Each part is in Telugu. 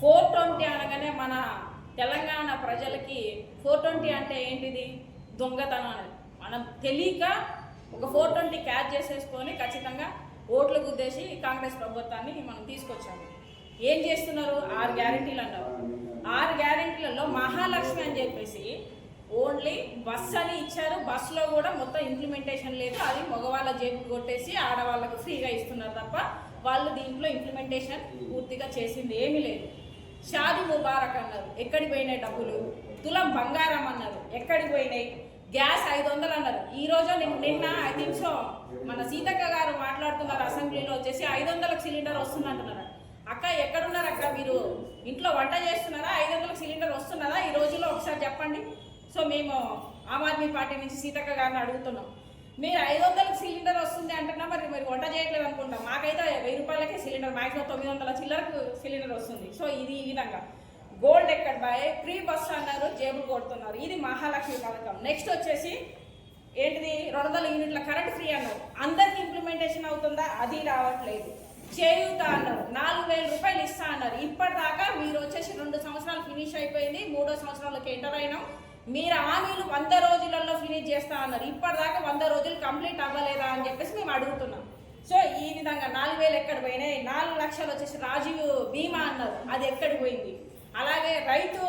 ఫోర్ ట్వంటీ అనగానే మన తెలంగాణ ప్రజలకి ఫోర్ ట్వంటీ అంటే ఏంటిది? దొంగతనం అనేది మనం తెలియక ఒక ఫోర్ ట్వంటీ క్యాచ్ చేసేసుకొని ఖచ్చితంగా ఓట్లు గుద్దేసి కాంగ్రెస్ ప్రభుత్వాన్ని మనం తీసుకొచ్చాము. ఏం చేస్తున్నారు? ఆరు గ్యారెంటీలు అన్నారు. ఆరు గ్యారెంటీలలో మహాలక్ష్మి అని చెప్పేసి ఓన్లీ బస్ అని ఇచ్చారు. బస్సులో కూడా మొత్తం ఇంప్లిమెంటేషన్ లేదు. అది మగవాళ్ళ జేబు కొట్టేసి ఆడవాళ్ళకు ఫ్రీగా ఇస్తున్నారు తప్ప వాళ్ళు దీంట్లో ఇంప్లిమెంటేషన్ పూర్తిగా చేసింది ఏమీ లేదు. షాది ముబారక్ అన్నారు. ఎక్కడికి పోయినాయి డబ్బులు? తులం బంగారం అన్నారు. ఎక్కడికి పోయినాయి? గ్యాస్ ఐదు వందలు అన్నారు. ఈ రోజు నిన్న- నిన్న ఐ థింక్ సో మన సీతక్క గారు మాట్లాడుతున్నారు అసెంబ్లీలో వచ్చేసి ఐదు వందలకు సిలిండర్ వస్తుంది అంటున్నారు అక్క ఎక్కడున్నారు అక్క మీరు? ఇంట్లో వంట చేస్తున్నారా? ఐదు వందలకు సిలిండర్ వస్తున్నదా? ఈ రోజుల్లో ఒకసారి చెప్పండి. సో మేము ఆమ్ ఆద్మీ పార్టీ నుంచి సీతక్క గారిని అడుగుతున్నాం. మీరు ఐదు వందలకు సిలిండర్ వస్తుంది అంటున్నా మరి మరి వంట చేయట్లేదు అనుకుంటాం. మాకైతే వెయ్యి రూపాయలకే సిలిండర్ మాక్సిమం తొమ్మిది వందల చిల్లరకు సిలిండర్ వస్తుంది. సో ఇది ఈ విధంగా. గోల్డ్ ఎక్కడ బాయ్? ఫ్రీ బస్ అన్నారు జేబులు కొడుతున్నారు. ఇది మహాలక్ష్మి పథకం. నెక్స్ట్ వచ్చేసి ఏంటిది? రెండు వందల యూనిట్ల కరెంట్ ఫ్రీ అన్నారు. అందరికి ఇంప్లిమెంటేషన్ అవుతుందా? అది రావట్లేదు. చేయూత అన్నారు. నాలుగు వేల రూపాయలు ఇస్తా అన్నారు. ఇప్పటిదాకా మీరు వచ్చేసి రెండు సంవత్సరాలు ఫినిష్ అయిపోయింది. మూడో సంవత్సరాలకు ఎంటర్ అయినాం. మీరు హామీలు వంద రోజులలో ఫినిష్ చేస్తా అన్నారు. ఇప్పటిదాకా వంద రోజులు కంప్లీట్ అవ్వలేదా అని చెప్పేసి మేము అడుగుతున్నాం. సో ఈ విధంగా నాలుగు వేలు ఎక్కడ పోయినాయి? నాలుగు లక్షలు వచ్చేసి రాజీవ్ బీమా అన్నారు. అది ఎక్కడికి పోయింది? అలాగే రైతు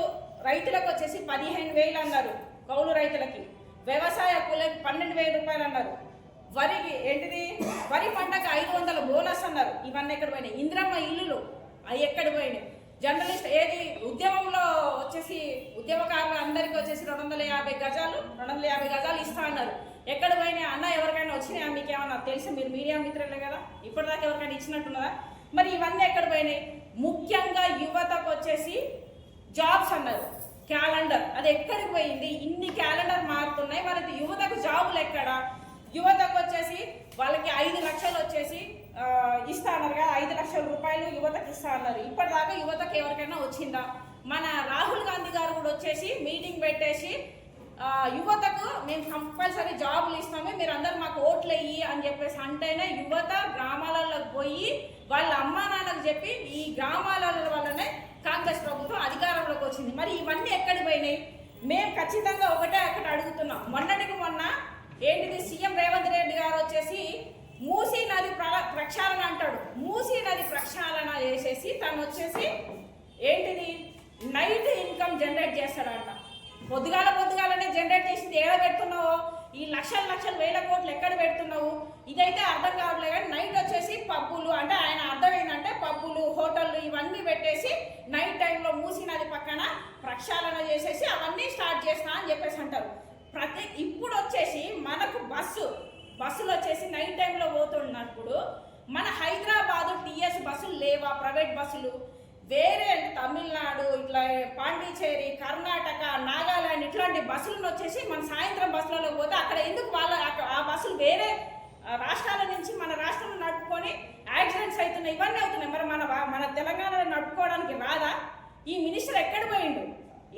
రైతులకు వచ్చేసి పదిహేను వేలు అన్నారు కౌలు రైతులకి. వ్యవసాయ కులకి పన్నెండు వేల రూపాయలు అన్నారు. వరికి ఏంటిది? వరి పంటకు ఐదు వందల బోనస్ అన్నారు. ఇవన్నీ ఎక్కడ పోయినాయి? ఇంద్రమ్మ ఇల్లులు అవి ఎక్కడ పోయినాయి? జర్నలిస్ట్ ఏది ఉద్యమంలో వచ్చేసి ఉద్యమకారులు అందరికీ వచ్చేసి రెండు వందల యాభై గజాలు రెండు వందల యాభై గజాలు ఇస్తా అన్నారు. ఎక్కడ పోయినాయి అన్న ఎవరికైనా వచ్చినాయా? మీకు ఏమన్నా తెలుసు? మీరు మీడియా మిత్రులే కదా? ఇప్పటిదాకా ఎవరికైనా ఇచ్చినట్టున్నదా? మరి ఇవన్నీ ఎక్కడ పోయినాయి? ముఖ్యంగా యువతకు వచ్చేసి జాబ్స్ అన్నారు. క్యాలెండర్. అది ఎక్కడికి పోయింది? ఇన్ని క్యాలెండర్ మారుతున్నాయి. మరి యువతకు జాబులు ఎక్కడ? యువతకు వచ్చేసి వాళ్ళకి ఐదు లక్షలు వచ్చేసి ఇస్తా అన్నారు కదా ఐదు లక్షల రూపాయలు యువతకి ఇస్తా అన్నారు. ఇప్పటిదాకా యువతకు ఎవరికైనా వచ్చిందా? మన రాహుల్ గాంధీ గారు కూడా వచ్చేసి మీటింగ్ పెట్టేసి యువతకు మేము కంపల్సరీ జాబులు ఇస్తాము మీరు అందరు మాకు ఓట్లు వెయ్యి అని చెప్పేసి. అంటేనే యువత గ్రామాలలోకి పోయి వాళ్ళ అమ్మా నాన్నకు చెప్పి ఈ గ్రామాల వల్లనే కాంగ్రెస్ ప్రభుత్వం అధికారంలోకి వచ్చింది. మరి ఇవన్నీ ఎక్కడికి పోయినాయి? మేము ఖచ్చితంగా ఒకటే అక్కడ అడుగుతున్నాం. మొన్నటికి మొన్న ఏంటిది? సీఎం రేవంత్ రెడ్డి గారు వచ్చేసి తను వచ్చేసి ఏంటిది? నైట్ ఇన్కమ్ జనరేట్ చేస్తాడంట. పొద్దుగాల పొద్దుగాలనే జనరేట్ చేసింది ఏడ పెడుతున్నావు? ఈ లక్షల లక్షల వేల కోట్లు ఎక్కడ పెడుతున్నావు? ఇదైతే అర్థం కావట్లేదు కానీ నైట్ వచ్చేసి పబ్బులు అంటే ఆయన అర్థం ఏంటంటే పబ్బులు హోటళ్ళు ఇవన్నీ పెట్టేసి నైట్ టైంలో మూసినది పక్కన ప్రక్షాళన చేసేసి అవన్నీ స్టార్ట్ చేస్తా అని చెప్పేసి అంటారు. ప్రతి ఇప్పుడు వచ్చేసి మనకు బస్సు బస్సులు వచ్చేసి నైట్ టైంలో పోతున్నప్పుడు మన హైదరాబాదు టీఎస్ బస్సులు లేవా? ప్రైవేట్ బస్సులు. వేరే అంటే తమిళనాడు ఇట్లా పాండిచేరి కర్ణాటక నాగాలాండ్ ఇట్లాంటి బస్సులను వచ్చేసి మన సాయంత్రం బస్సులలో పోతే అక్కడ ఎందుకు వాళ్ళ ఆ బస్సులు వేరే రాష్ట్రాల నుంచి మన రాష్ట్రంలో నడుపుకొని యాక్సిడెంట్స్ అవుతున్నాయి ఇవన్నీ అవుతున్నాయి. మరి మన మన తెలంగాణలో నడుపుకోవడానికి రాదా? ఈ మినిస్టర్ ఎక్కడ పోయిండు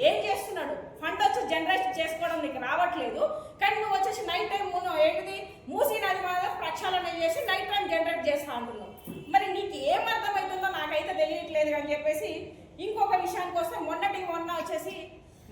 ఏం చేస్తున్నాడు ఫండ్ వచ్చి జనరేట్ చేసుకోవడం నీకు రావట్లేదు కానీ నువ్వు వచ్చేసి నైట్ టైం ఏంటిది మూసీ నది మీద ప్రక్షాళన చేసి నైట్ టైం జనరేట్ చేస్తా అంటున్నావు మరి నీకు ఏం అర్థమవుతుందో నాకైతే తెలియట్లేదు అని చెప్పేసి ఇంకొక విషయానికి వస్తే మొన్నటి మొన్న వచ్చేసి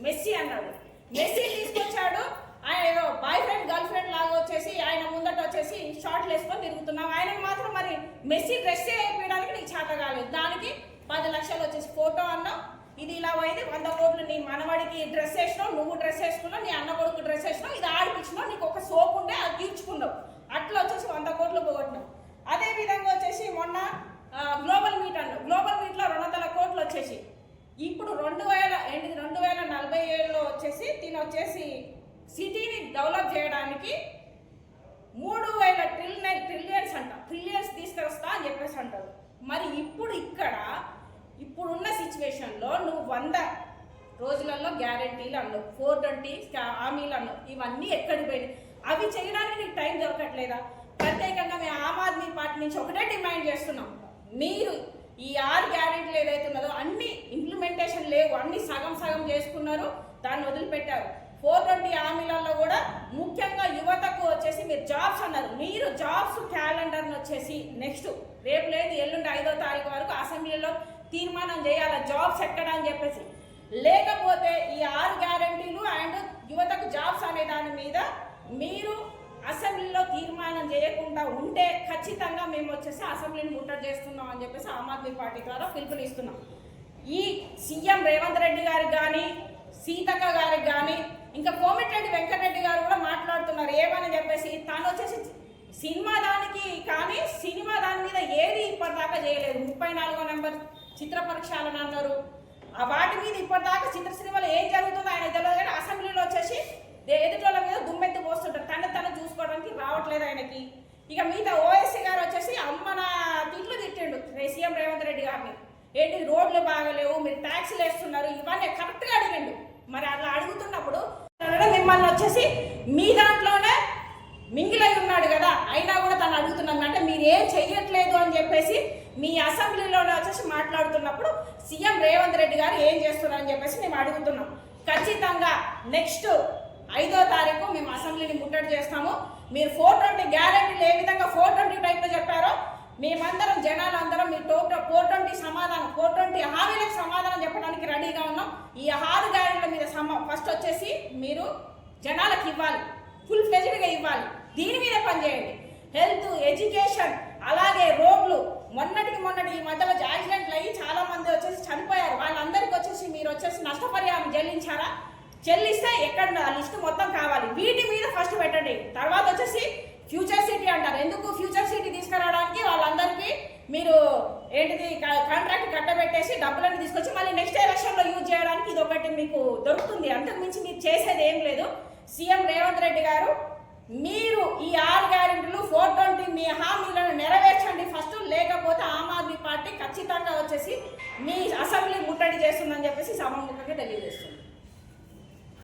మెస్సీ అన్నాడు. మెస్సీ తీసుకొచ్చాడు. ఆయన ఏదో బాయ్ ఫ్రెండ్ గర్ల్ ఫ్రెండ్ లాగా వచ్చేసి ఆయన ముందట వచ్చేసి షార్ట్లు వేసుకొని తిరుగుతున్నాం. ఆయనకు మాత్రం మరి మెస్సీ డ్రెస్ వేయడానికి నీకు చేత కాలేదు. దానికి పది లక్షలు వచ్చేసి ఫోటో అన్నావు. ఇది ఇలా పోయింది. వంద కోట్లు నీ మనవడికి డ్రెస్ వేసినావు. నువ్వు డ్రెస్ వేసుకున్నావు. నీ అన్న కొడుకు డ్రెస్ వేసినావు. ఇది ఆడిపించినావు. నీకు ఒక సోప్ ఉండే అది తీర్చుకున్నావు. అట్లా వచ్చేసి వంద కోట్లు పోగొట్టినావు. అదే విధంగా వచ్చేసి మొన్న గ్లోబల్ మీట్ అన్నావు గ్లోబల్ మీట్లో రెండు వందల కోట్లు వచ్చేసి. ఇప్పుడు రెండు వేల ఎనిమిది రెండు వేల నలభై ఏడులో వచ్చేసి దీని వచ్చేసి సిటీని డెవలప్ చేయడానికి మూడు వేల ట్రిలియన్ ట్రిలియన్స్ అంట. ట్రిలియన్స్ తీసుకొస్తా అని చెప్పేసి అంటారు. మరి ఇప్పుడు ఇక్కడ ఇప్పుడున్న సిచ్యువేషన్లో నువ్వు వంద రోజులలో గ్యారంటీలు అన్నావు. ఫోర్ ట్వంటీ హామీలు అన్నావు. ఇవన్నీ ఎక్కడికి పోయినాయి? అవి చేయడానికి నీకు టైం దొరకట్లేదా? ప్రత్యేకంగా మేము ఆమ్ ఆద్మీ పార్టీ నుంచి ఒకటే డిమాండ్ చేస్తున్నాం. మీరు ఈ ఆరు గ్యారెంటీలు ఏదైతే ఉన్నదో అన్ని ఇంప్లిమెంటేషన్ లేవు అన్ని సగం సగం చేసుకున్నారు దాన్ని వదిలిపెట్టారు. ఫోర్ ట్వంటీ హామీలలో కూడా ముఖ్యంగా యువతకు వచ్చేసి మీరు జాబ్స్ అన్నారు. మీరు జాబ్స్ క్యాలెండర్ని వచ్చేసి నెక్స్ట్ రేపు లేదు ఎల్లుండి ఐదో తారీఖు వరకు అసెంబ్లీలో తీర్మానం చేయాలి జాబ్స్ ఎక్కడ అని చెప్పేసి. లేకపోతే ఈ ఆరు గ్యారంటీలు అండ్ యువతకు జాబ్స్ అనే దాని మీద మీరు అసెంబ్లీలో తీర్మానం చేయకుండా ఉంటే ఖచ్చితంగా మేము వచ్చేసి అసెంబ్లీని ముట్టడి చేస్తున్నాం అని చెప్పేసి ఆమ్ ఆద్మీ పార్టీ ద్వారా పిలుపునిస్తున్నాం. ఈ సీఎం రేవంత్ రెడ్డి గారికి కానీ సీతక్క గారికి కానీ ఇంకా కోమటిరెడ్డి వెంకటరెడ్డి గారు కూడా మాట్లాడుతున్నారు. ఏమని చెప్పేసి తాను వచ్చేసి సినిమా దానికి కానీ సినిమా దాని మీద ఏది ఇప్పటిదాకా చేయలేదు. ముప్పై నాలుగో నెంబర్ చిత్ర పరీక్షలను అన్నారు. ఆ వాటి మీద ఇప్పటిదాకా చిత్ర సినిమాలు ఏం జరుగుతుందో ఆయన తెలియదు కానీ అసెంబ్లీలో వచ్చేసి దే- ఎదుటోళ్ళ మీద దుమ్మెత్తి పోస్తుంటారు తను తను రాలేదు ఆయనకి. ఇక మిగతా ఓఎస్సీ గారు వచ్చేసి అమ్మన తిట్లు తిట్టిండు సీఎం రేవంత్ రెడ్డి గారిని. ఏంటి రోడ్లు బాగలేవు మీరు ట్యాక్సీలు వేస్తున్నారు ఇవన్నీ కరెక్ట్గా అడిగిండు. మరి అలా అడుగుతున్నప్పుడు మిమ్మల్ని వచ్చేసి మీ దాంట్లోనే మింగిలై ఉన్నాడు కదా అయినా కూడా తను అడుగుతున్నాను అంటే మీరు ఏం చెయ్యట్లేదు అని చెప్పేసి మీ అసెంబ్లీలోనే వచ్చేసి మాట్లాడుతున్నప్పుడు సీఎం రేవంత్ రెడ్డి గారు ఏం చేస్తున్నారని చెప్పేసి మేము అడుగుతున్నాం. ఖచ్చితంగా నెక్స్ట్ ఐదో తారీఖు మేము అసెంబ్లీని ముట్టడి చేస్తాము. మీరు ఫోర్ ట్వంటీ గ్యారెంటీలు ఏ విధంగా ఫోర్ ట్వంటీ టైప్లో చెప్పారో మేమందరం జనాలు అందరం మీ టో ఫోర్ ట్వంటీ సమాధానం ఫోర్ ట్వంటీ హామీలకు సమాధానం చెప్పడానికి రెడీగా ఉన్నాం. ఈ ఆరు గ్యారెంటీల మీద సమా ఫస్ట్ వచ్చేసి మీరు జనాలకు ఇవ్వాలి ఫుల్ ఫ్లెజ్డ్గా ఇవ్వాలి. దీని మీద పనిచేయండి హెల్త్ ఎడ్యుకేషన్ అలాగే రోడ్లు. మొన్నటికి మొన్నటి ఈ మధ్యలో యాక్సిడెంట్లు అయ్యి చాలా మంది వచ్చేసి చనిపోయారు. వాళ్ళందరికీ వచ్చేసి మీరు వచ్చేసి నష్టపరిహారం చెల్లించారా? చెల్లిస్తే ఎక్కడ ఆ లిస్ట్ మొత్తం కావాలి. వీటి మీద ఫస్ట్ పెట్టండి. తర్వాత వచ్చేసి ఫ్యూచర్ సిటీ అంటారు. ఎందుకు ఫ్యూచర్ సిటీ తీసుకురావడానికి వాళ్ళందరికీ మీరు ఏంటిది కాంట్రాక్ట్ కట్టబెట్టేసి డబ్బులన్నీ తీసుకొచ్చి మళ్ళీ నెక్స్ట్ ఎలక్షన్లో యూజ్ చేయడానికి ఇది ఒకటి మీకు దొరుకుతుంది. అంతకు మించి మీరు చేసేది ఏం లేదు. సీఎం రేవంత్ రెడ్డి గారు మీరు ఈ ఆరు గ్యారెంటీలు ఫోర్ ట్వంటీ మీ హామీలను నెరవేర్చండి ఫస్ట్ లేకపోతే ఆమ్ ఆద్మీ పార్టీ ఖచ్చితంగా వచ్చేసి మీ అసెంబ్లీ ముట్టడి చేస్తుందని చెప్పేసి సభాముఖంగా తెలియజేస్తుంది.